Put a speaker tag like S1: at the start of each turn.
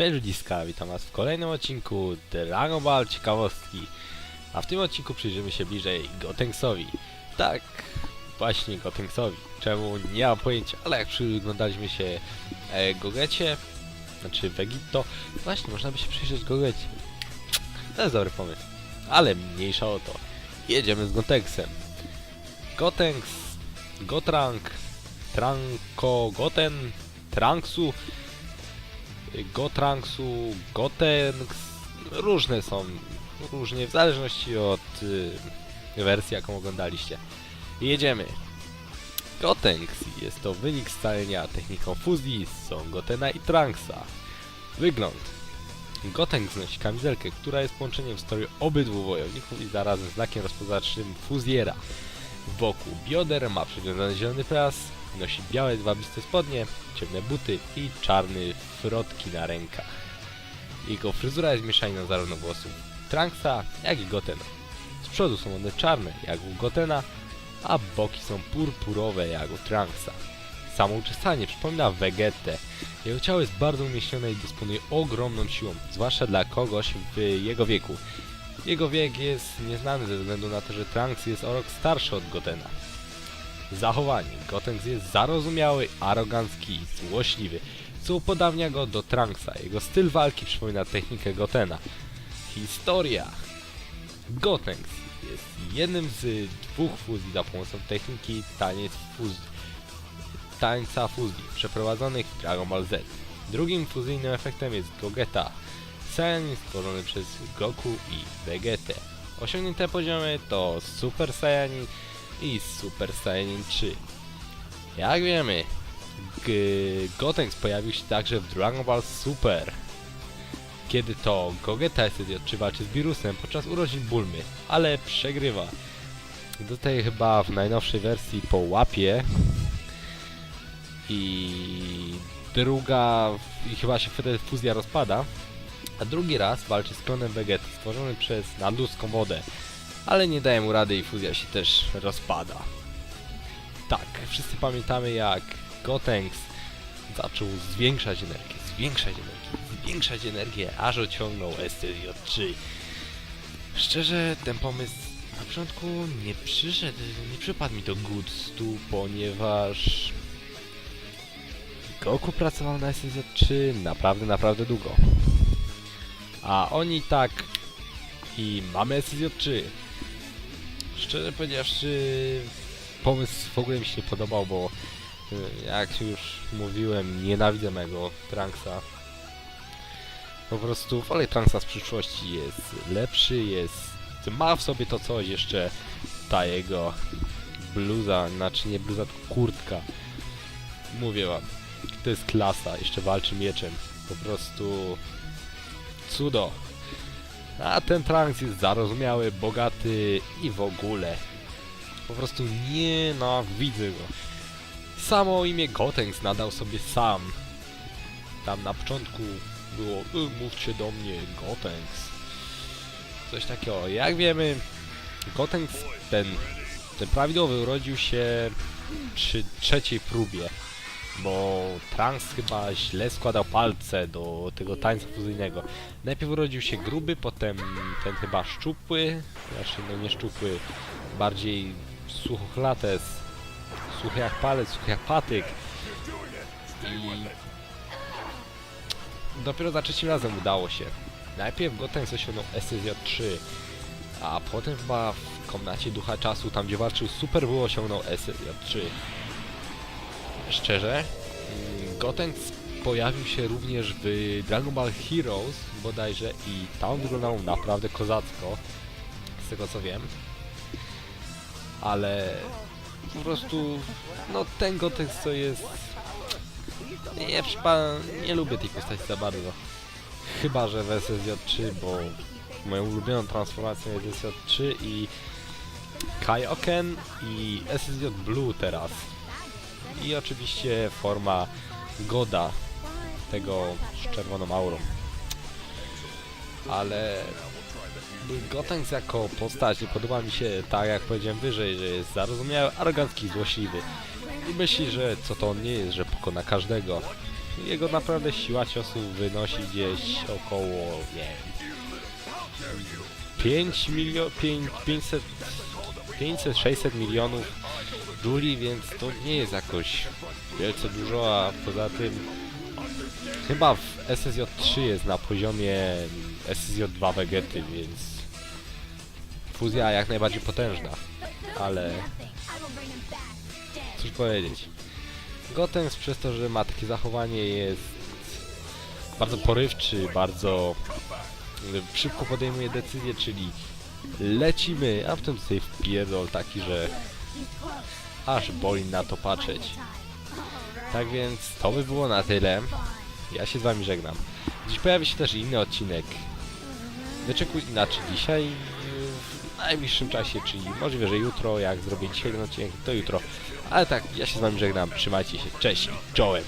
S1: Cześć ludziska, witam was w kolejnym odcinku Dragon Ball Ciekawostki. A w tym odcinku przyjrzymy się bliżej Gotenksowi. Tak, właśnie Gotenksowi. Czemu? Nie mam pojęcia, ale jak przyglądaliśmy się e, Gogecie, znaczy Vegito, właśnie można by się przyjrzeć Gogecie. To jest dobry pomysł. Ale mniejsza o to. Jedziemy z Gotenksem. Gotenks, Gotrank, Tranko, Goten, Tranksu, Gotranksu, Gotenks, różne są, różnie, w zależności od y, wersji, jaką oglądaliście. Jedziemy. Gotenks jest to wynik scalenia techniką fuzji z Son Gotena i Tranksa. Wygląd. Gotenks nosi kamizelkę, która jest połączeniem stroju obydwu wojowników i zarazem znakiem rozpoznacznym fuzjera. Wokół bioder ma przywiązany zielony pas, nosi białe dwabiste spodnie, ciemne buty i czarny frotki na rękach. Jego fryzura jest mieszaniną zarówno włosów Tranksa, jak i Gotena. Z przodu są one czarne, jak u Gotena, a boki są purpurowe, jak u Tranksa. Samo uczesanie przypomina Vegetę. Jego ciało jest bardzo umieśnione i dysponuje ogromną siłą, zwłaszcza dla kogoś w jego wieku. Jego wiek jest nieznany ze względu na to, że Trunks jest o rok starszy od Gotena. Zachowanie. Gotenks jest zarozumiały, arogancki i złośliwy, co upodabnia go do Trunksa. Jego styl walki przypomina technikę Gotena. Historia. Gotenks jest jednym z dwóch fuzji za pomocą techniki taniec fuzji, tańca fuzji przeprowadzonych w Dragon Ball Z. Drugim fuzyjnym efektem jest Gogeta, Saiyanin stworzony przez Goku i Vegetę. Osiągnięte poziomy to Super Saiyanin i Super Saiyanin 3. Jak wiemy, G- Gotenks pojawił się także w Dragon Ball Super. Kiedy to Gogeta SSJ walczy z wirusem podczas urodzin Bulmy, ale przegrywa. Tutaj chyba w najnowszej wersji po łapie i druga i chyba się wtedy fuzja rozpada, a drugi raz walczy z klonem Vegety stworzony przez nadludzką wodę, ale nie daje mu rady i fuzja się też rozpada. Tak, wszyscy pamiętamy jak Gotenks zaczął zwiększać energię, zwiększać energię, zwiększać energię, aż osiągnął STJ3. Szczerze, ten pomysł na początku nie przyszedł, nie przypadł mi do gustu, ponieważ Goku pracował na SSJ3 naprawdę, naprawdę długo. A oni tak i mamy SSJ3. Szczerze powiedziawszy, pomysł w ogóle mi się nie podobał, bo y, jak już mówiłem, nienawidzę mego Trunksa. Po prostu wolę Trunksa z przyszłości jest lepszy, jest ma w sobie to coś jeszcze ta jego bluza, znaczy nie bluza, kurtka. Mówię wam, to jest klasa, jeszcze walczy mieczem. Po prostu cudo. A ten Trunks jest zarozumiały, bogaty i w ogóle. Po prostu nienawidzę go. Samo imię Gotenks nadał sobie sam. Tam na początku było y, mówcie do mnie Gotenks. Coś takiego. Jak wiemy, Gotenks ten, ten prawidłowy urodził się przy trzeciej próbie bo Trunks chyba źle składał palce do tego tańca fuzyjnego. Najpierw urodził się gruby, potem ten chyba szczupły, znaczy no nie szczupły, bardziej suchochlates, suchy jak palec, suchy jak patyk. I dopiero za trzecim razem udało się. Najpierw Gotenks osiągnął SSJ-3, a potem chyba w komnacie Ducha Czasu, tam gdzie walczył Super Było osiągnął SSJ-3 szczerze, mm, Gotenks pojawił się również w Dragon Ball Heroes bodajże i tam wyglądał naprawdę kozacko, z tego co wiem. Ale po prostu, no ten Gotenks to jest... Nie, przypa- nie lubię tej postaci za bardzo. Chyba, że w SSJ3, bo moją ulubioną transformacją jest SSJ3 i Kaioken i SSJ Blue teraz i oczywiście forma Goda, tego z czerwoną aurą. Ale Gotenks jako postać nie podoba mi się tak jak powiedziałem wyżej, że jest zarozumiały, arogancki, złośliwy. I myśli, że co to on nie jest, że pokona każdego. Jego naprawdę siła ciosu wynosi gdzieś około, nie wiem, 5 milionów, 500, 500, 600 milionów Juli, więc to nie jest jakoś wielce dużo, a poza tym chyba w SSJ3 jest na poziomie SSJ2 Vegety, więc fuzja jak najbardziej potężna, ale cóż powiedzieć. Gotenks przez to, że ma takie zachowanie jest bardzo porywczy, bardzo szybko podejmuje decyzje, czyli lecimy, a potem tutaj wpierdol taki, że aż boli na to patrzeć. Tak więc to by było na tyle. Ja się z wami żegnam. Dziś pojawi się też inny odcinek. Wyczekuj inaczej dzisiaj w najbliższym czasie, czyli możliwe, że jutro, jak zrobię dzisiaj ten odcinek, to jutro. Ale tak, ja się z wami żegnam, trzymajcie się, cześć, czołem.